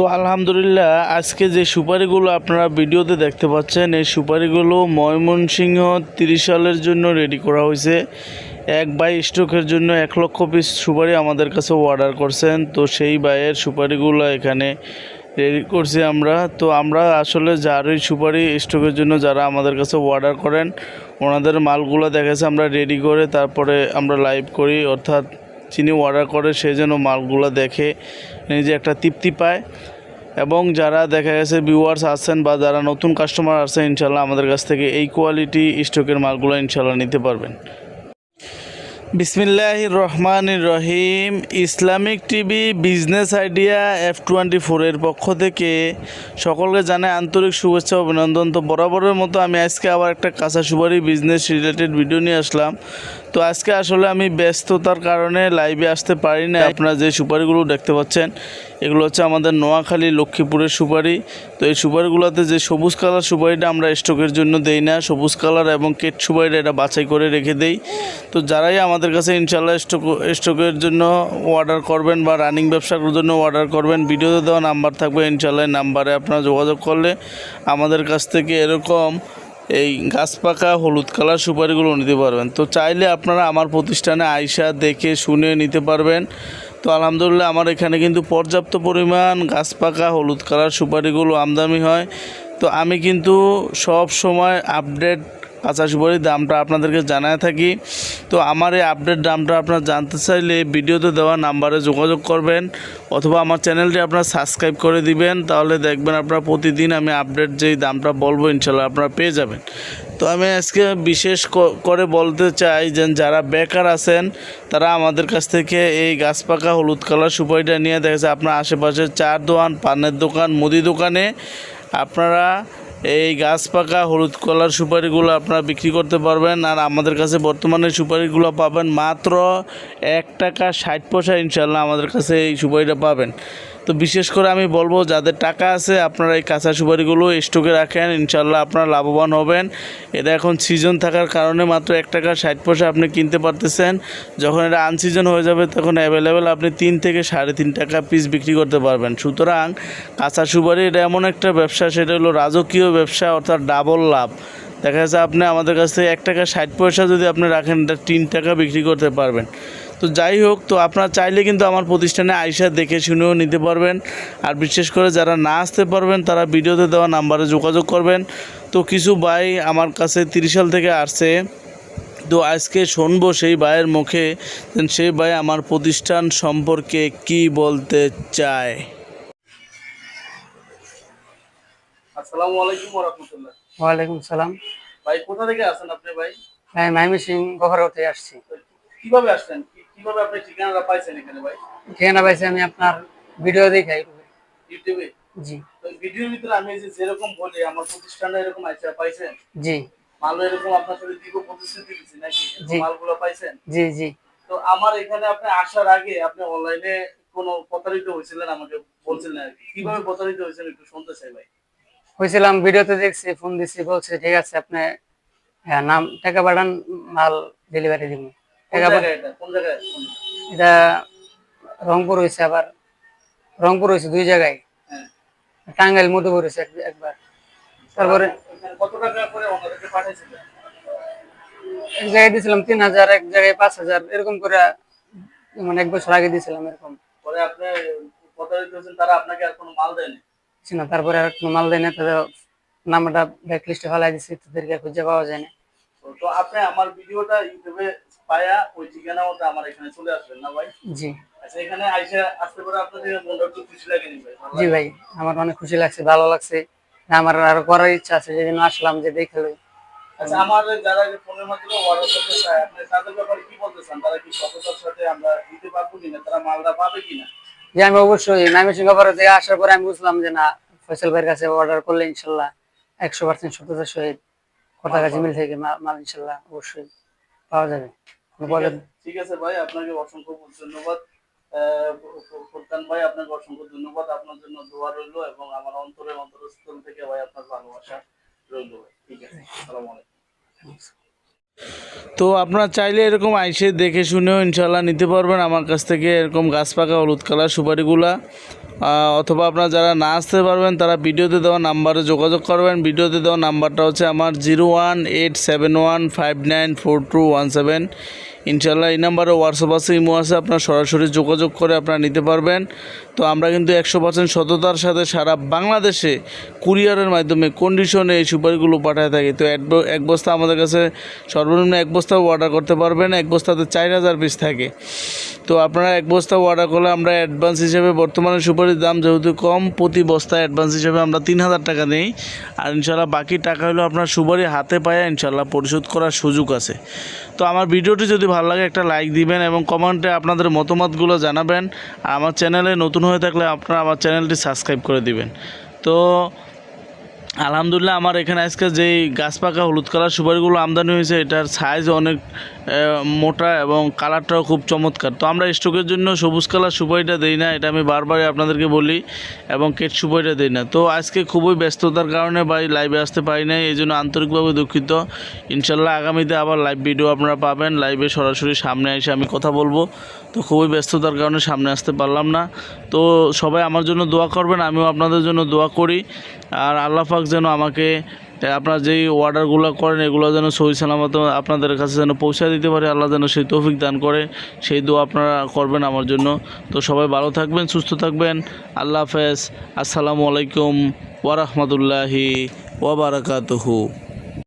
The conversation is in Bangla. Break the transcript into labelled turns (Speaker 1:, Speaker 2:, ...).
Speaker 1: তো আলহামদুলিল্লাহ, আজকে যে সুপারিগুলো আপনারা ভিডিওতে দেখতে পাচ্ছেন, এই সুপারিগুলো ময়মনসিংহ তিরিশ সালের জন্য রেডি করা হয়েছে। এক বাই স্টকের জন্য এক লক্ষ পিস সুপারি আমাদের কাছে অর্ডার করছেন। তো সেই বাইয়ের সুপারিগুলো এখানে রেডি করছি আমরা। তো আমরা আসলে যারই সুপারি স্টকের জন্য যারা আমাদের কাছে অর্ডার করেন, ওনাদের মালগুলো দেখেছে, আমরা রেডি করে তারপরে আমরা লাইভ করি। অর্থাৎ যিনি অর্ডার করে, সে যেন মালগুলো দেখে নিজে একটা তৃপ্তি পায়। এবং যারা দেখা গেছে ভিউয়ার্স আসছেন বা যারা নতুন কাস্টমার আসছেন ইনশাল্লাহ আমাদের কাছ থেকে এই কোয়ালিটি স্টকের মালগুলো ইনশাল্লাহ নিতে পারবেন। বিসমিল্লাহ রহমান রহিম Islamic TV, business idea, F twenty ফোরের পক্ষ থেকে সকলকে জানাই আন্তরিক শুভেচ্ছা অভিনন্দন। তো বরাবরের মতো আমি আজকে আবার একটা কাঁচা সুপারি বিজনেস রিলেটেড ভিডিও নিয়ে আসলাম। তো আজকে আসলে আমি ব্যস্ততার কারণে লাইভে আসতে পারি না আপনারা যে সুপারিগুলো দেখতে পাচ্ছেন এগুলো হচ্ছে আমাদের নোয়াখালী, লক্ষ্মীপুরের সুপারি। তো এই সুপারিগুলোতে যে সবুজ কালার সুপারিটা আমরা স্টকের জন্য দেই না, সবুজ কালার এবং কেট সুপারিটা এটা বাছাই করে রেখে দেই। তো যারাই আমাদের কাছে ইনশাল্লাহ স্টক, স্টকের জন্য অর্ডার করবেন বা রানিং ব্যবসার জন্য অর্ডার করবেন, ভিডিওতে দেওয়া নাম্বার থাকবে ইনশাল্লাহ নাম্বারে আপনারা যোগাযোগ করলে আমাদের কাছ থেকে এরকম এই গাছ পাকা, হলুদ কালার সুপারিগুলো নিতে পারবেন। তো চাইলে আপনারা আমার প্রতিষ্ঠানে আয়সা দেখে শুনে নিতে পারবেন। তো আলহামদুলিল্লাহ আমার এখানে কিন্তু পর্যাপ্ত পরিমাণ গাছ পাকা, হলুদ কালার সুপারিগুলো আমদামি হয়। তো আমি কিন্তু সব সময় আপডেট কাঁচা সুপারির দামটা আপনাদেরকে জানায় থাকি। তো আমার এই আপডেট দামটা আপনারা জানতে চাইলে ভিডিওতে দেওয়া নাম্বারে যোগাযোগ করবেন অথবা আমার চ্যানেলটি আপনারা সাবস্ক্রাইব করে দিবেন, তাহলে দেখবেন আপনারা প্রতিদিন আমি আপডেট যেই দামটা বলব, ইনশাল্লাহ আপনারা পেয়ে যাবেন। তো আমি আজকে বিশেষ করে বলতে চাই যে যারা বেকার আছেন, তারা আমাদের কাছ থেকে এই গাছ পাকা হলুদ কালার সুপারিটা নিয়ে দেখা দেখেছে আপনার আশেপাশে চার দোকান, পানের দোকান, মুদি দোকানে আপনারা এই গাছ পাকা, হলুদ কলার সুপারিগুলো আপনারা বিক্রি করতে পারবেন আর আমাদের কাছে বর্তমানে সুপারিগুলো পাবেন মাত্র এক টাকা ষাট পয়সা ইনশাল্লাহ আমাদের কাছে এই সুপারিটা পাবেন। তো বিশেষ করে আমি বলব, যাদের টাকা আছে, আপনারা এই কাঁচা সুপারিগুলো স্টকে রাখেন ইনশাল্লাহ আপনারা লাভবান হবেন। এটা এখন সিজন থাকার কারণে মাত্র এক টাকা ষাট পয়সা আপনি কিনতে পারতেছেন। যখন এটা আনসিজন হয়ে যাবে, তখন অ্যাভেলেবেল আপনি তিন থেকে সাড়ে তিন টাকা পিস বিক্রি করতে পারবেন। সুতরাং কাঁচা সুপারি এটা এমন একটা ব্যবসা, সেটা হলো রাজকীয় ব্যবসা, অর্থাৎ ডাবল লাভ। দেখা যাচ্ছে আপনি আমাদের কাছ থেকে এক টাকা ষাট পয়সা যদি আপনি রাখেন, এটা তিন টাকা বিক্রি করতে পারবেন। তো যাই হোক তো আপনারা চাইলে কিন্তু আমার প্রতিষ্ঠানে আইসা দেখে শুনেও নিতে পারবেন। আর বিশেষ করে যারা না আসতে পারবেন তারা ভিডিওতে দেওয়া নাম্বারে যোগাযোগ করবেন। তো কিছু ভাই আমার কাছে তিরিশ সাল থেকে আসছে। তো আজকে শুনব সেই ভাইয়ের মুখে সেই ভাই আমার প্রতিষ্ঠান সম্পর্কে কি বলতে চায়। আসসালামু আলাইকুম রহমতুল্লাহ
Speaker 2: ওয়ালাইকুম সালাম।
Speaker 1: ভাই কোথা থেকে আসেন আপনি ভাই?
Speaker 2: আমি মাইমি সিং থেকে আসছি।
Speaker 1: কীভাবে আসলেন? কীভাবে আপনি ঠিকানাটা পাইছেন এখানে ভাই?
Speaker 2: ঠিকানা পাইছি আমি আপনার ভিডিও দেখাই।
Speaker 1: ইউটিউবে?
Speaker 2: জি।
Speaker 1: তো ভিডিওর ভিতরে আমি যে যেরকম বলি আমার প্রতিষ্ঠানে এরকম আইসা পাইছেন?
Speaker 2: জি।
Speaker 1: মালও এরকম আপনার সাথে দিব প্রতিশ্রুতি দিচ্ছি নাকি? মালগুলো পাইছেন?
Speaker 2: জি জি।
Speaker 1: তো আমার এখানে আপনি আসার আগে আপনি অনলাইনে কোনো প্রতারিত হয়েছিলেন? আমাকে বলছিলেন আর কি। কীভাবে প্রতারিত হয়েছেন একটু শুনতে চাই ভাই।
Speaker 2: হয়েছিলাম ভিডিওতে দেখছি ফোন দিছি বলছে ঠিক আছে আপনি হ্যাঁ নাম টাকা পাঠান মাল ডেলিভারি দিব।
Speaker 1: এটা?
Speaker 2: রংপুর হয়েছে আবার রংপুর হয়েছে দুই জায়গায়।
Speaker 1: হ্যাঁ।
Speaker 2: টাঙ্গাইল মধুপুর হয়েছে একবার। তারপরে এক জায়গায় দিয়েছিলাম তিন হাজার এক জায়গায় পাঁচ হাজার এরকম করে মানে এক বছর আগে দিয়েছিলাম এরকম।
Speaker 1: পরে আপনি প্রতারিত হয়েছেন তারা আপনাকে আর কোনো মাল দেয়নি?
Speaker 2: না তারপরে আর কোনো মাল দেয় না তাদের নামটা ব্যাক লিস্টে ফেলাই দিচ্ছি তাদেরকে খুঁজে পাওয়া যায় না।
Speaker 1: তো- আপনি আমার ভিডিওটা ইউটিউবে পায়া ওই ঠিকানা মতো আমার এখানে চলে আসবেন না ভাই?
Speaker 2: জি।
Speaker 1: আচ্ছা এখানে আইসা আসতে পারে আপনাদের মনটা একটু খুশি
Speaker 2: জি ভাই আমার অনেক খুশি লাগছে ভালো লাগছে। আমার আরও করার ইচ্ছা আছে জন্য আসলাম যে।
Speaker 1: আচ্ছা আমাদের যারা যে ফোনের মাধ্যমে অর্ডার করতে চায় আপনি তাদের ব্যাপারে কি বলতে চান? তারা কি সততার সাথে আমরা দিতে পারব কিনা? তারা মালটা পাবে কিনা?
Speaker 2: যে আমি অবশ্যই থেকে আসার পরে আমি বুঝলাম যে না ফয়সাল ভাইয়ের কাছে অর্ডার করলে ইনশাল্লাহ একশো পার্সেন্ট সততার সহিত কথা কাছে মিল থেকে মা- মাল ইনশাল্লাহ অবশ্যই পাওয়া যাবে।
Speaker 1: ঠিক আছে ভাই আপনাকে অসংখ্য ধন্যবাদ। ফুরকান ভাই আপনাকে অসংখ্য ধন্যবাদ। আপনার জন্য দোয়া রইল এবং আমার অন্তরের অন্তরস্থল থেকে ভাই আপনার ভালোবাসা রইল ভাই। ঠিক আছে আসসালামু আলাইকুম। তো আপনারা চাইলে এরকম আইসে দেখে শুনেও ইনশাল্লাহ নিতে পারবেন। আমার কাছ থেকে এরকম গাছ পাকা হলুদ কালার সুপারিগুলা। অথবা আপনারা যারা না আসতে পারবেন, তারা ভিডিওতে দেওয়া নাম্বারে যোগাযোগ করবেন। ভিডিওতে দেওয়া নাম্বারটা হচ্ছে আমার zero one eight seven one five nine four two one seven. ইনশাল্লাহ এই নাম্বারে হোয়াটসঅ্যাপ আছে ইমো আছে, আপনারা সরাসরি যোগাযোগ করে আপনারা নিতে পারবেন। তো আমরা কিন্তু একশো পার্সেন্ট সততার সাথে সারা বাংলাদেশে কুরিয়ারের মাধ্যমে কন্ডিশনে এই সুপারিগুলো পাঠায় থাকি। তো এক বস্তা আমাদের কাছে সর্বনিম্ন এক বস্তা অর্ডার করতে পারবেন, এক বস্তাতে চার হাজার পিস থাকে। তো আপনারা এক বস্তা অর্ডার করলে আমরা অ্যাডভান্স হিসেবে বর্তমানে সুপারির দাম যেহেতু কম, প্রতি বস্তা অ্যাডভান্স হিসেবে আমরা তিন হাজার টাকা নিই আর ইনশাল্লাহ বাকি টাকা হলো আপনার সুপারি হাতে পায়ে ইনশাল্লাহ পরিশোধ করার সুযোগ আছে। তো আমার ভিডিওটি যদি ভালো লাগে একটা লাইক দিবেন এবং কমেন্টে আপনাদের মতামতগুলো জানাবেন। আমার চ্যানেলে নতুন হয়ে থাকলে আপনারা আমার চ্যানেলটি সাবস্ক্রাইব করে দিবেন। তো আলহামদুলিল্লাহ আমার এখানে আজকে যেই গাছ পাকা হলুদ কালার সুপারিগুলো আমদানি হয়েছে, এটার সাইজ অনেক মোটা এবং কালারটাও খুব চমৎকার। তো আমরা স্টকের জন্য সবুজ কালার সুপারিটা দেই না, এটা আমি বারবারই আপনাদেরকে বলি এবং কেট সুপারিটা দিই না। তো আজকে খুবই ব্যস্ততার কারণে বা লাইভে আসতে পারি নাই এই জন্য আন্তরিকভাবে দুঃখিত। ইনশাল্লাহ আগামীতে আবার লাইভ ভিডিও আপনারা পাবেন লাইভে সরাসরি সামনে এসে আমি কথা বলব। তো খুবই ব্যস্ততার কারণে সামনে আসতে পারলাম না। তো সবাই আমার জন্য দোয়া করবেন, আমিও আপনাদের জন্য দোয়া করি। আর আল্লাহ পাক যেন আমাকে আপনারা যেই অর্ডারগুলো করেন, এগুলো যেন সহি সালামত আপনাদের কাছে যেন পৌঁছা দিতে পারে, আল্লাহ যেন সেই তৌফিক দান করে, সেই দু আপনারা করবেন আমার জন্য। তো সবাই ভালো থাকবেন, সুস্থ থাকবেন। আল্লাহ হাফেজ। আসসালামু আলাইকুম ওয়ারহমতুল্লাহি ওয়াবারাকাতুহু